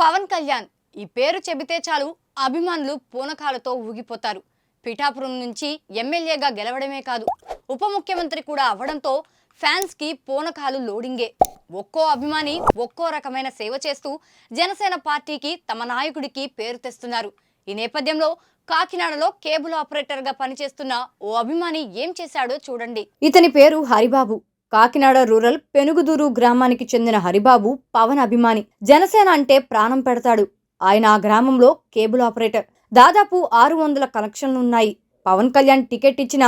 పవన్ కళ్యాణ్ ఈ పేరు చెబితే చాలు అభిమానులు పూనకాలతో ఊగిపోతారు. పిఠాపురం నుంచి ఎమ్మెల్యేగా గెలవడమే కాదు ఉప ముఖ్యమంత్రి కూడా అవ్వడంతో ఫ్యాన్స్కి పూనకాలు లోడింగే. ఒక్కో అభిమాని ఒక్కో రకమైన సేవ చేస్తూ జనసేన పార్టీకి తమ నాయకుడికి పేరు తెస్తున్నారు. ఈ నేపథ్యంలో కాకినాడలో కేబుల్ ఆపరేటర్గా పనిచేస్తున్న ఓ అభిమాని ఏం చేశాడో చూడండి. ఇతని పేరు హరిబాబు. కాకినాడ రూరల్ పెనుగుదూరు గ్రామానికి చెందిన హరిబాబు పవన్ అభిమాని. జనసేన అంటే ప్రాణం పెడతాడు. ఆయన ఆ గ్రామంలో కేబుల్ ఆపరేటర్. దాదాపు ఆరు వందల కనెక్షన్లున్నాయి పవన్ కళ్యాణ్ టికెట్ ఇచ్చిన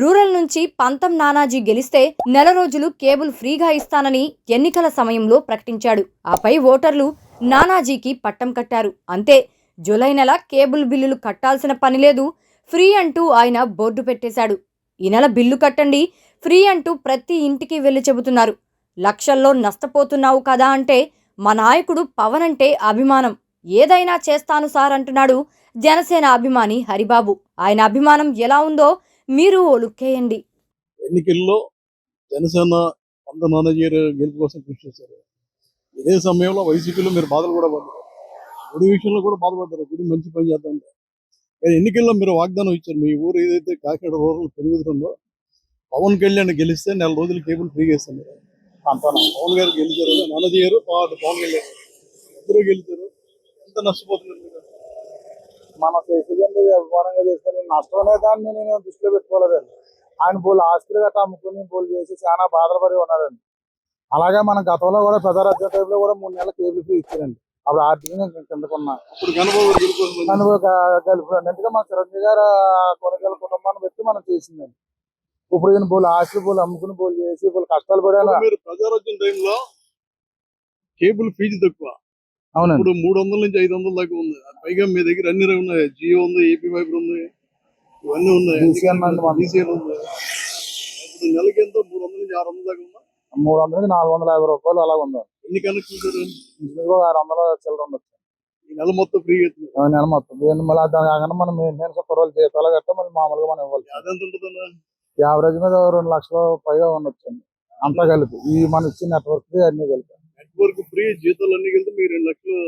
రూరల్ నుంచి పంతం నానాజీ గెలిస్తే నెల రోజులు కేబుల్ ఫ్రీగా ఇస్తానని ఎన్నికల సమయంలో ప్రకటించాడు. ఆపై ఓటర్లు నానాజీకి పట్టం కట్టారు. అంతే జూలై నెల కేబుల్ బిల్లులు కట్టాల్సిన పని లేదు. ఫ్రీ అంటూ ఆయన బోర్డు పెట్టేశాడు. ఈ నెల బిల్లు కట్టండి. ఫ్రీ అంటూ ప్రతి ఇంటికి వెళ్ళి చెబుతున్నారు. లక్షల్లో నష్టపోతున్నావు కదా అంటే మా నాయకుడు పవన్ అంటే అభిమానం. ఏదైనా చేస్తాను సార్ అంటున్నాడు జనసేన అభిమాని హరిబాబు. ఆయన అభిమానం ఎలా ఉందో మీరు ఒలుక్కేయండి. ఎన్నికల్లో జనసేన వంద నాన్నగారు గెలుపు కోసం కృషి చేశారు. ఇదే సమయంలో వైసీపీలో మీరు బాధలు కూడా పడ్డారు. గుడి విషయంలో కూడా బాధపడ్డారు. గుడి మంచి పని చేద్దాం ఎన్నికల్లో మీరు వాగ్దానం ఇచ్చారు. మీ ఊరు ఏదైతే కాకినాడ రూరల్ పెరుగుతుందో పవన్ కళ్యాణ్ గెలిస్తే నెల రోజులు కేబుల్ ఫ్రీగా ఇస్తాం మీరు. అంతనా? పవన్ గారు గెలిచారు గారు పవన్ పవన్ కళ్యాణ్ ఇద్దరు గెలిచారు. ఎంత నష్టపోతున్నారు మన చేసేదండి అభిమానంగా చేస్తే నష్టమనే దాన్ని నేను దృష్టిలో పెట్టుకోలేదండి. ఆయన బోల్ ఆస్తులు గట్రా అమ్ముకుని చేసి చాలా బాధలు పడి ఉన్నారండి. అలాగే మన గతంలో కూడా ప్రజారాజ్య టైంలో కూడా మూడు నెలల కేబుల్ ఫీ ఇచ్చారండి. అప్పుడు ఆర్థికంగా కిందకున్నా గారు గెలుపు ఎందుకంటే మన చిరంజీవి గారు కొనుగోలు కుటుంబాన్ని పెట్టి మనం చేసిందండి ఇప్పుడు ఈయన బోల్ ఆస్తులు బోల్ అమ్ముకుని బోల్ చేసి బోల్ కష్టాలు మీరు ప్రజారాజ్యం టైంలో కేబుల్ ఫీజు తక్కువ. అవునండి. ఇప్పుడు మూడు వందల నుంచి ఐదు వందల దాకా ఉంది. పైగా మీ దగ్గర అన్ని ఉన్నాయి. జియో ఉంది ఏపీ ఫైబర్ ఉంది ఇవన్నీ ఉన్నాయి. ఇప్పుడు నెలకి ఎంతో మూడు వందల నుంచి ఆరు వందల దాకా ఉందా? మూడు వందల నుంచి నాలుగు వందల యాభై రూపాయలు అలా ఉంది ఎన్ని కనెక్షన్ ఇంచుమించుగా ఆరు వందల చిల్లర ఉండొచ్చు. ఈ నెల మొత్తం ఇస్తున్నారు ఆ నెల మొత్తం. దీన్ని మళ్ళీ దాని కాకుండా మనం మెయింటెనెన్స్ కుర్రలు జీతాలు గట్రా మళ్ళీ మామూలుగా మనం ఇవ్వాలి. అదెంత ఉంటుందన్న? యావరేజ్ మీద రెండు లక్షల పైగా ఉండొచ్చండి. అంతా కలిపి. ఈ మన ఇచ్చిన నెట్వర్క్ అన్ని కలిపి. నెట్వర్క్ ఫ్రీ జీతాలు అన్ని కలిపి మీరు రెండు లక్షలు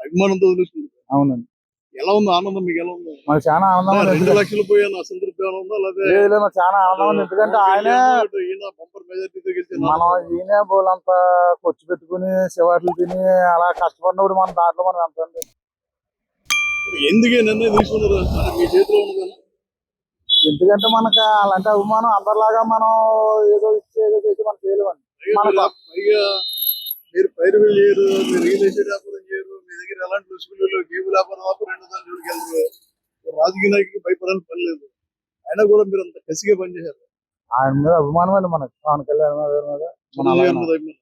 అభిమానంతో వదిలేసుకుంటారు అవునండి. ఎలా ఉంది ఆనందం? మీకు ఎలా ఉంది? మనకి చాలా ఆనందం రెండు లక్షలు పోయాను అసంతృప్తి ఉందా? లేదా నాకు చాలా ఆనందం ఉంది ఎందుకంటే ఆయనే బంపర్ మెజార్టీతో గెలిచిన మనం ఈయనే బోలంతా ఖర్చు పెట్టుకుని శివాట్లు తిని అలా కష్టపడినప్పుడు మనం దాంట్లో మనం ఎంత ఎందుకే నిర్ణయం తీసుకున్నారు? మీ చేతిలో ఉన్నది? ఎందుకంటే మనకు అలాంటి అభిమానం అందరిలాగా మనం ఏదో ఇచ్చి ఏదో చేసి మనం చేయలేమండి. పైగా మనకు- మీరు- పైగా మీరు పైరు చేయరు మీరు రియల్ ఎస్టేట్ వ్యాపారం చేయరు మీ దగ్గర ఎలాంటి రుసుకులు కేబుల్ వ్యాపారం వ్యాపారం రాజకీయ నాయకుడికి భయపడాలని పని లేదు. అయినా కూడా మీరు అంత కసిగా పనిచేశారు ఆయన మీద అభిమానం అండి మనకు. పవన్ కళ్యాణ్ మీద మీద?